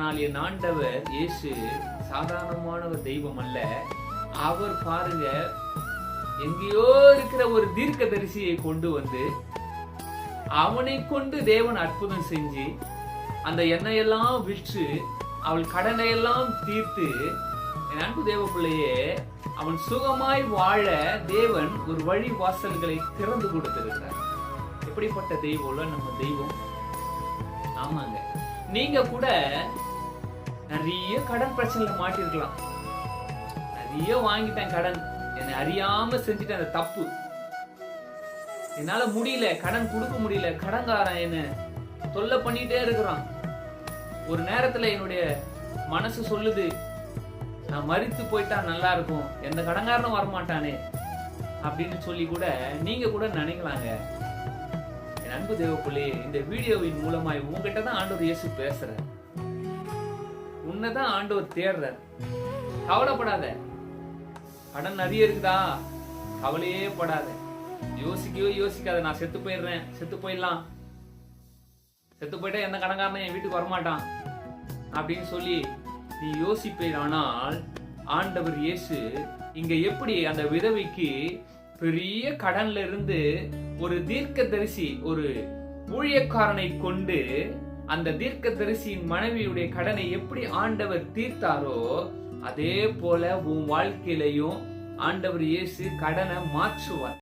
ஆனால் என் ஆண்டவர் இயேசு சாதாரணமான ஒரு தெய்வம் அல்ல அவர் பாருங்க எங்கேயோ இருக்கிற ஒரு தீர்க்க தரிசியை கொண்டு வந்து அவனை கொண்டு தேவன் அற்புதம் செஞ்சு அந்த எண்ணெயெல்லாம் விற்று அவள் கடனை எல்லாம் தீர்த்து என் அன்பு தேவ பிள்ளையே அவன் சுகமாய் வாழ தேவன் ஒரு வழி வாசல்களை திறந்து கொடுத்திருக்கிறார். எப்படிப்பட்ட தெய்வம்ல நம்ம தெய்வம்? ஆமாங்க. நீங்க கூட நிறைய கடன் பிரச்சனையில மாட்டிருக்கலாம். நிறைய வாங்கிட்டேன் கடன். என்னை அறியாம செஞ்சுட்டேன் அந்த தப்பு. என்னால முடியல கடன் கொடுக்க முடியல. கடன்காரன் என்ன தொல்லை பண்ணிட்டே இருக்கிறான். ஒரு நேரத்துல என்னுடைய மனசு சொல்லுது நான் மறித்து போயிட்டா நல்லா இருக்கும். எந்த கடன்காரனும் வரமாட்டானே. அப்படின்னு சொல்லி கூட நீங்க கூட நினைக்கலாங்க. என் அன்பு தேவப்பிள்ளை இந்த வீடியோவின் மூலமாய் உங்ககிட்ட தான் ஆண்டவர் இயேசு பேசுறேன் உன்னைதான் ஆண்டவர் தேடுறார் கவலைப்படாத. கடன் நிறைய இருக்குதா? கவலையே படாத. யோசிக்கவே யோசிக்காத. நான் செத்து போயிடுறேன். செத்து போயிடலாம். செத்து போயிட்டா எந்த கடன்காரனும் என் வீட்டுக்கு வரமாட்டான். அப்படின்னு சொல்லி நீ யோசிப்பீரானால் ஆண்டவர் இயேசு இங்க எப்படி அந்த விதவைக்கு பெரிய கடன்ல இருந்து ஒரு தீர்க்க தரிசி ஒரு ஊழியக்காரனை கொண்டு அந்த தீர்க்க தரிசியின் மனைவியுடைய கடனை எப்படி ஆண்டவர் தீர்த்தாரோ அதே போல உன் வாழ்க்கையிலையும் ஆண்டவர் இயேசு கடனை மாற்றுவார்.